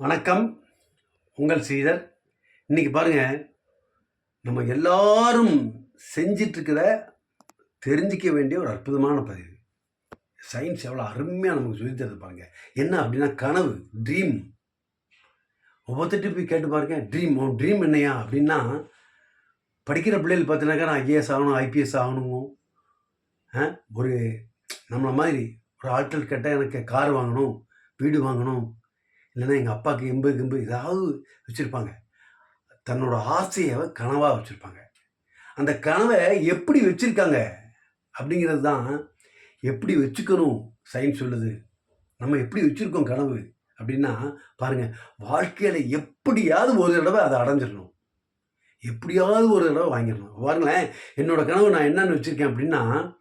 வணக்கம். உங்கள் ஸ்ரீதர். இன்னைக்கு பாருங்க நம்ம எல்லாரும் செஞ்சிட்ருக்கிற தெரிஞ்சிக்க வேண்டிய ஒரு அற்புதமான பதிவு. சயின்ஸ் எவ்வளோ அருமையாக நமக்கு சொல்லித் தருது பாருங்க. என்ன அப்படின்னா கனவு ட்ரீம் ஒவ்வொருத்தட்டு போய் கேட்டு பாருங்க ட்ரீம் உன் ட்ரீம் என்னையா அப்படின்னா படிக்கிற பிள்ளைகள் பார்த்தீங்கன்னாக்கா நான் ஐஏஎஸ் ஆகணும் ஐபிஎஸ் ஆகணுமோ ஆ, ஒரு நம்மளை மாதிரி ஒரு ஆட்கள் கேட்டால் எனக்கு கார் வாங்கணும் வீடு வாங்கணும் இல்லைன்னா எங்கள் அப்பாவுக்கு எம்பு கிம்பு ஏதாவது வச்சுருப்பாங்க. தன்னோட ஆசையை கனவாக வச்சுருப்பாங்க. அந்த கனவை எப்படி வச்சுருக்காங்க அப்படிங்கிறது தான் எப்படி வச்சுக்கணும் சயின்ஸ் சொல்லுது. நம்ம எப்படி வச்சுருக்கோம் கனவு அப்படின்னா பாருங்கள் வாழ்க்கையில் எப்படியாவது ஒரு தடவை அதை அடைஞ்சிடணும். எப்படியாவது ஒரு தடவை வாங்கிடணும். பாருங்களேன் என்னோடய கனவு நான் என்னென்னு வச்சுருக்கேன் அப்படின்னா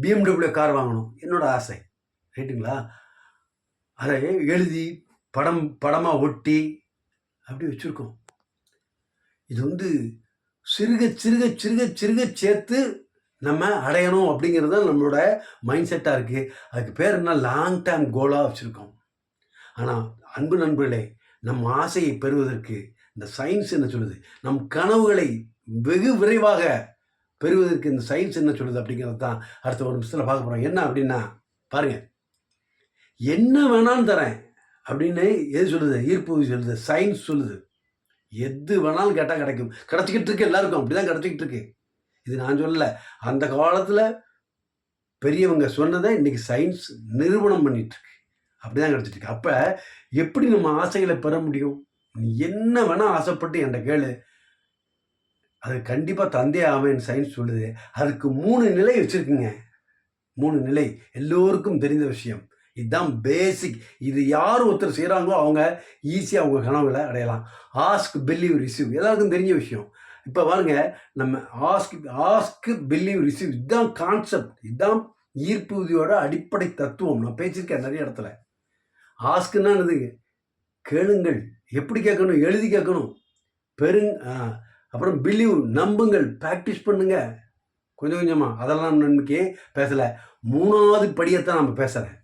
பிஎம்டபிள்யூ கார் வாங்கணும். என்னோடய ஆசை. ரைட்டுங்களா? அதை எழுதி படம் படமாக ஒட்டி அப்படி வச்சுருக்கோம். இது வந்து சிறுக சிறுக சிறுக சிறுக சேர்த்து நம்ம அடையணும் அப்படிங்கிறது தான் நம்மளோட மைண்ட் செட்டாக இருக்குது அதுக்கு பேர் என்ன? லாங் டைம் கோலாக வச்சுருக்கோம். ஆனால் அன்பு நண்பர்களே நம் ஆசையை பெறுவதற்கு இந்த சயின்ஸ் என்ன சொல்லுது? நம் கனவுகளை வெகு விரைவாக பெறுவதற்கு இந்த சயின்ஸ் என்ன சொல்லுது அப்படிங்கிறது தான் அடுத்த ஒரு நிமிஷத்தில் பார்க்க போகிறோம் என்ன அப்படின்னா பாருங்கள் என்ன வேணாலும் தரேன். அப்படின்னு எது சொல்லுது? ஈர்ப்பு சொல்லுது சயின்ஸ் சொல்லுது. எது வேணாலும் கேட்டால் கிடைக்கும். கிடச்சிக்கிட்டு இருக்கு எல்லாருக்கும். அப்படி தான் கிடச்சிக்கிட்டு இருக்கு. இது நான் சொல்லலை. அந்த காலத்தில் பெரியவங்க சொன்னதை இன்றைக்கி சயின்ஸ் நிரூபணம் பண்ணிகிட்ருக்கு அப்படி தான் கிடச்சிட்டு இருக்கு. அப்போ எப்படி நம்ம ஆசைகளை பெற முடியும்? நீ என்ன வேணால் ஆசைப்பட்டு என்கிட்ட கேளு. அது கண்டிப்பாக தந்தே ஆவேன் சயின்ஸ் சொல்லுது. அதுக்கு மூணு நிலை வச்சுருக்குங்க. மூணு நிலை. எல்லோருக்கும் தெரிந்த விஷயம். இதுதான் பேசிக் இது யார் ஒருத்தர் செய்கிறாங்களோ அவங்க ஈஸியாக அவங்க கனவுகளை அடையலாம். ஆஸ்க் பிலீவ் ரிசீவ் எல்லாருக்கும் தெரிஞ்ச விஷயம். இப்போ பாருங்க நம்ம ஆஸ்க் ஆஸ்க் பிலீவ் ரிசீவ் இதுதான் கான்செப்ட் இதுதான் ஈர்ப்பு உதவியோட அடிப்படை தத்துவம். நான் பேசியிருக்கேன் நிறைய இடத்துல. ஆஸ்க்குன்னா என்னதுங்க கேளுங்கள். எப்படி கேட்கணும்? எழுதி கேட்கணும். பெருங் அப்புறம் பிலீவ் நம்புங்கள். ப்ராக்டிஸ் பண்ணுங்க. கொஞ்சம் கொஞ்சமாக அதெல்லாம் நன்மைக்கே பேசலை. மூணாவது படியைத்தான் நம்ம பேசுகிறேன்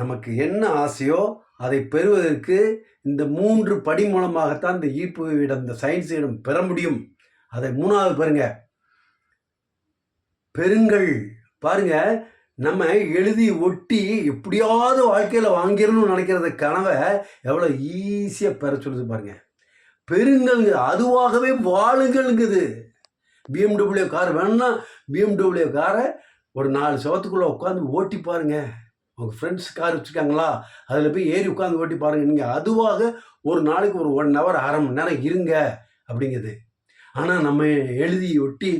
நமக்கு என்ன ஆசையோ அதை பெறுவதற்கு இந்த மூன்று படி மூலமாகத்தான் இந்த ஈர்ப்பு இடம் இந்த சயின்ஸிடம் பெற முடியும். அதை மூணாவது பாருங்க. பெருங்கள் பாருங்க நம்ம எழுதி ஒட்டி எப்படியாவது வாழ்க்கையில் வாங்கிடணும்னு நினைக்கிறத கனவை எவ்வளோ ஈஸியாக பெற சொல்லுது பாருங்க. பெருங்கள்ங்க அதுவாகவே வாழுங்கள்ங்குது. பிஎம்டபிள்யூ கார் வேணும்னா பிஎம்டபிள்யூ காரை ஒரு நாலு சவத்துக்குள்ளே உட்காந்து ஓட்டி பாருங்கள் உங்கள் ஃப்ரெண்ட்ஸ் கார் வச்சுருக்காங்களா? அதில் போய் ஏறி உட்காந்து ஓட்டி பாருங்கள் நீங்கள் அதுவாக ஒரு நாளைக்கு ஒரு ஒன் ஹவர் அரை மணி நேரம் இருங்க. அப்படிங்கிறது ஆனால் நம்ம எழுதி ஒட்டி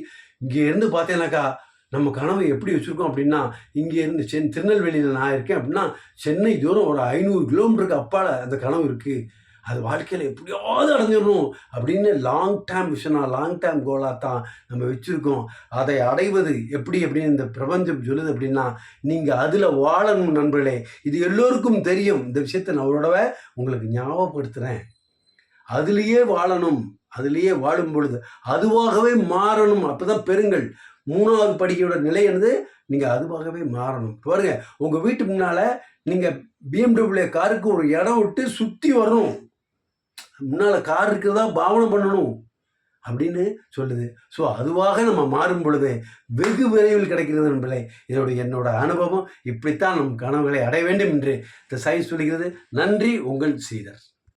இங்கே இருந்து பார்த்தேனாக்கா நம்ம கனவை எப்படி வச்சுருக்கோம் அப்படின்னா இங்கே இருந்து சென் திருநெல்வேலியில் நான் இருக்கேன் அப்படின்னா சென்னை தூரம் ஒரு ஐநூறு கிலோமீட்டருக்கு அப்பால் அந்த கனவு இருக்குது அது வாழ்க்கையில் எப்படியாவது அடைஞ்சிடணும் அப்படின்னு லாங் டேர்ம் விஷனா லாங் டேர்ம் கோலாக தான் நம்ம வச்சுருக்கோம். அதை அடைவது எப்படி அப்படின்னு இந்த பிரபஞ்சம் சொல்லுது அப்படின்னா நீங்கள் அதில் வாழணும் நண்பர்களே. இது எல்லோருக்கும் தெரியும். இந்த விஷயத்தை நான் அவரோடவ உங்களுக்கு ஞாபகப்படுத்துகிறேன் அதுலேயே வாழணும். அதுலேயே வாழும் பொழுது அதுவாகவே மாறணும். அப்போ தான் பெருங்கள் மூணாவது படிக்கையோட நிலை என்னது? நீங்கள் அதுவாகவே மாறணும். பாருங்க உங்கள் வீட்டு முன்னால் நீங்கள் பிஎம்டபிள்யூ காருக்கு ஒரு இடம் விட்டு சுற்றி வரணும். முன்னால் கார் இருக்கிறதா பாவனை பண்ணணும் அப்படின்னு சொல்லுது. ஸோ அதுவாக நம்ம மாறும் பொழுது வெகு விரைவில் கிடைக்கிறது நண்பர்களே இதோட என்னோட அனுபவம். இப்படித்தான் நம் கனவுகளை அடைய வேண்டும் என்று இந்த சயின்ஸ் சொல்கிறது நன்றி உங்கள் சீதர்.